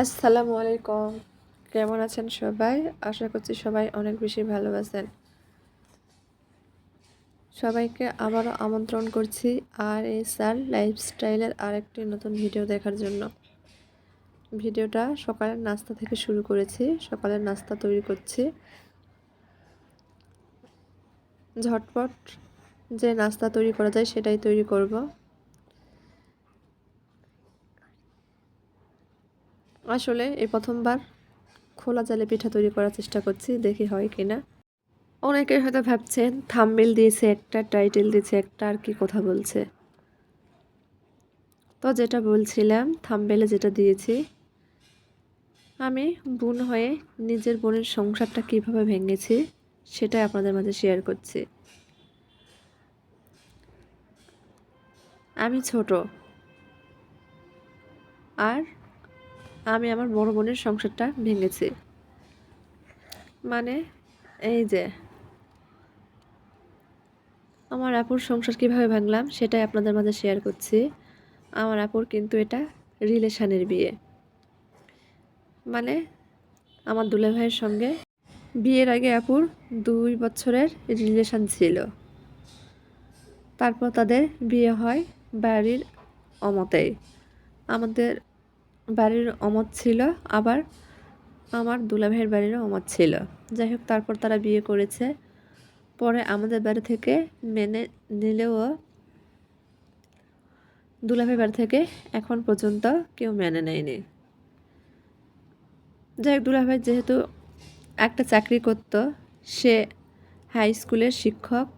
আসসালামু আলাইকুম। কেমন আছেন সবাই? আশা করছি সবাই অনেক বেশি ভালো আছেন। সবাইকে আবারও আমন্ত্রণ করছি আর এই স্যার লাইফস্টাইলের আরেকটি নতুন ভিডিও দেখার জন্য। ভিডিওটা সকালের নাস্তা থেকে শুরু করেছি, সকালের নাস্তা তৈরি করছি। ঝটপট যে নাস্তা তৈরি করা যায় সেটাই তৈরি করব। আসলে এই প্রথমবার খোলা জালে পিঠা তৈরি করার চেষ্টা করছি, দেখি হয় কি না অনেকে হয়তো ভাবছেন থাম্বেল দিয়েছে একটা টাইটেল দিয়েছে একটা, আর কি কথা বলছে। তো যেটা বলছিলাম থাম্বেলে যেটা দিয়েছি, আমি বোন হয়ে নিজের বোনের সংসারটা কীভাবে ভেঙেছি, সেটাই আপনাদের মাঝে শেয়ার করছি। আমি ছোট। আর আমি আমার বড় বোনের সংসারটা ভেঙেছি। মানে এই যে, আমার আপুর সংসার কীভাবে ভাঙলাম সেটাই আপনাদের মাঝে শেয়ার করছি। আমার আপুর কিন্তু এটা রিলেশানের বিয়ে। মানে আমার দুলে ভাইয়ের সঙ্গে বিয়ের আগে আপুর দুই বছরের রিলেশান ছিল। তারপর তাদের বিয়ে হয় বাড়ির অমতেই। আমাদের বাড়ির অমত ছিল, আবার আমার দুলাভাইয়ের বাড়িরও অমত ছিল। যাই হোক, তারপর তারা বিয়ে করেছে। পরে আমাদের বাড়ি থেকে মেনে নিলেও দুলাভাই বাড়ি থেকে এখন পর্যন্ত কেউ মেনে নেয়নি। যাই হোক, দুলাভাই যেহেতু একটা চাকরি করত, সে হাই স্কুলের শিক্ষক।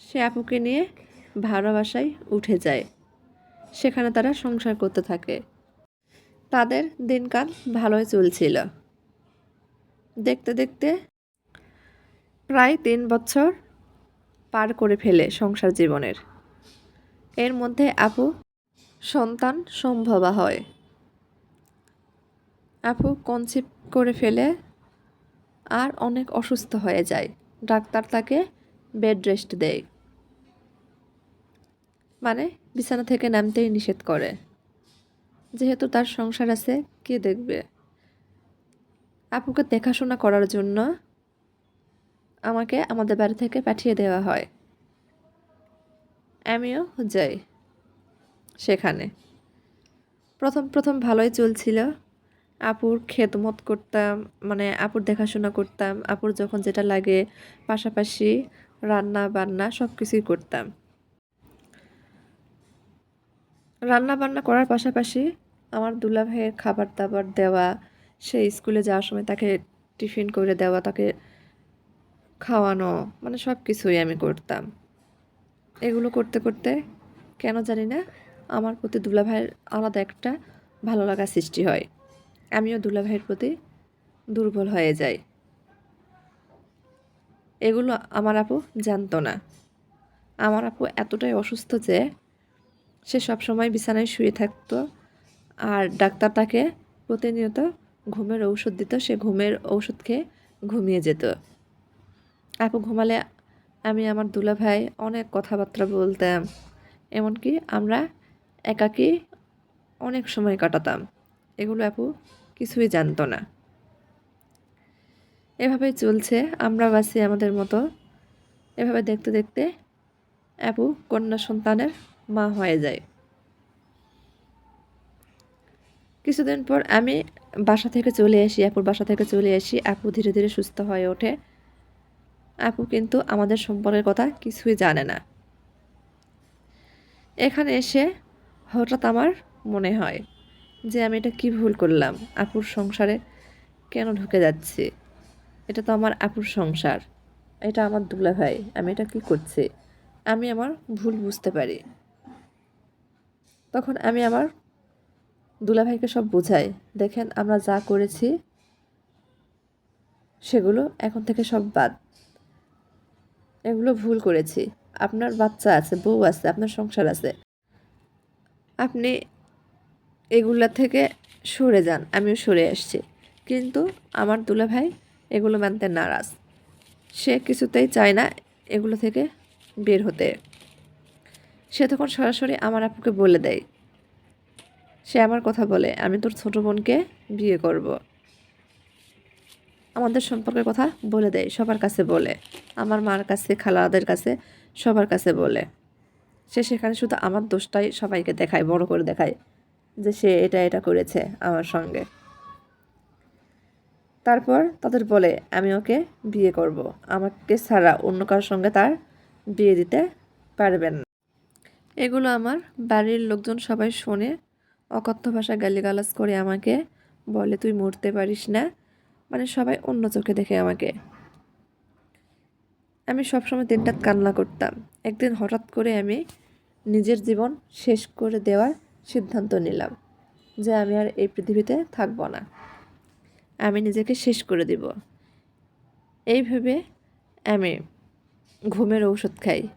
সে আপুকে নিয়ে ভাড়া বাসায় উঠে যায়। সেখানে তারা সংসার করতে থাকে। তাদের দিনকাল ভালোই চলছিল। দেখতে দেখতে প্রায় তিন বছর পার করে ফেলে সংসার জীবনের। এর মধ্যে আপু সন্তান সম্ভবা হয়। আপু কনসিভ করে ফেলে আর অনেক অসুস্থ হয়ে যায়। ডাক্তার তাকে বেড রেস্ট দেয়। মানে বিছানা থেকে নামতেই নিষেধ করে। যেহেতু তার সংসার আছে, কে দেখবে? আপুকে দেখাশোনা করার জন্য আমাকে আমাদের বাড়ি থেকে পাঠিয়ে দেওয়া হয়। আমিও যাই সেখানে। প্রথম প্রথম ভালোই চলছিল। আপুর খেদমত করতাম মানে আপুর দেখাশোনা করতাম, আপুর যখন যেটা লাগে পাশাপাশি রান্না বান্না সব কিছুই করতাম। রান্না বান্না করার পাশাপাশি আমার দুলা ভাইয়ের খাবার দাবার দেওয়া সে স্কুলে যাওয়ার সময় তাকে টিফিন করে দেওয়া, তাকে খাওয়ানো মানে সব কিছুই আমি করতাম। এগুলো করতে করতে কেন জানি না আমার প্রতি দুলা ভাইয়ের আলাদা একটা ভালো লাগা সৃষ্টি হয়। আমিও দুলা ভাইয়ের প্রতি দুর্বল হয়ে যাই। এগুলো আমার আপু জানতো না। আমার আপু এতটাই অসুস্থ যে সে সবসময় বিছানায় শুয়ে থাকতো। আর ডাক্তার তাকে প্রতিনিয়ত ঘুমের ঔষধ দিত, সে ঘুমের ঔষধ খেয়ে ঘুমিয়ে যেত। আপু ঘুমালে আমি আমার দুলা ভাই অনেক কথাবার্তা বলতাম, এমনকি আমরা একাকি অনেক সময় কাটাতাম। এগুলো আপু কিছুই জানতো না। এভাবেই চলছে, আমরা বাসি আমাদের মতো। এভাবে দেখতে দেখতে আপু কন্যা সন্তানের মা হয়ে যায়। কিছুদিন পর আমি বাসা থেকে চলে আসি, আপুর বাসা থেকে চলে আসি। আপু ধীরে ধীরে সুস্থ হয়ে ওঠে। আপু কিন্তু আমাদের সম্পর্কের কথা কিছুই জানে না। এখানে এসে হঠাৎ আমার মনে হয় যে আমি এটা কি ভুল করলাম? আপুর সংসারে কেন ঢুকে যাচ্ছি? এটা তো আমার আপুর সংসার। এটা আমার দুলা ভাই আমি এটা কি করছি? আমি আমার ভুল বুঝতে পারি। তখন আমি আমার দুলাভাইকে সব বোঝাই। দেখেন, আমরা যা করেছি, সেগুলো এখন থেকে সব বাদ। এগুলো ভুল করেছি। আপনার বাচ্চা আছে, বউ আছে, আপনার সংসার আছে। আপনি এগুলা থেকে সরে যান, আমিও সরে আসছি। কিন্তু আমার দুলাভাই এগুলো মানতে নারাজ। সে কিছুতেই চায় না এগুলো থেকে বের হতে। সে তখন সরাসরি আমার আপুকে বলে দেয়। সে আমার কথা বলে, আমি তোর ছোট বোনকে বিয়ে করব। আমাদের সম্পর্কের কথা বলে দেয়, সবার কাছে বলে। আমার মার কাছে, খালাদের কাছে, সবার কাছে বলে। সে সেখানে শুধু আমার দোষটাই সবাইকে দেখায়, বড় করে দেখায় যে সে এটা এটা করেছে আমার সঙ্গে। তারপর তাদের বলে, আমি ওকে বিয়ে করব। আমাকে ছাড়া অন্য কারোর সঙ্গে তার বিয়ে দিতে পারবেন না। এগুলো আমার বাড়ির লোকজন সবাই শোনে, অকথ্য ভাষা গালিগালাজ করে আমাকে, বলে, তুই মরতে পারিস না। মানে সবাই অন্য চোখে দেখে আমাকে। আমি সবসময় দিনটা কান্না করতাম। একদিন হঠাৎ করে আমি নিজের জীবন শেষ করে দেওয়ার সিদ্ধান্ত নিলাম যে আমি আর এই পৃথিবীতে থাকব না। আমি নিজেকে শেষ করে দিব। এইভাবে আমি ঘুমের ঔষধ খাই।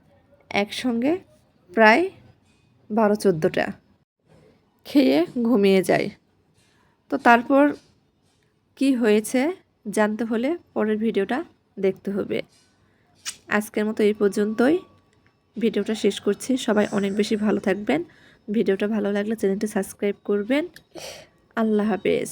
একসঙ্গে প্রায় বারো চোদ্দোটা খেয়ে ঘুমিয়ে যাই। তো তারপর কি হয়েছে জানতে হলে পরের ভিডিওটা দেখতে হবে। আজকের মতো এই পর্যন্তই। ভিডিওটা শেষ করছি। সবাই অনেক বেশি ভালো থাকবেন। ভিডিওটা ভালো লাগলে চ্যানেলটি সাবস্ক্রাইব করবেন। আল্লাহ হাফেজ।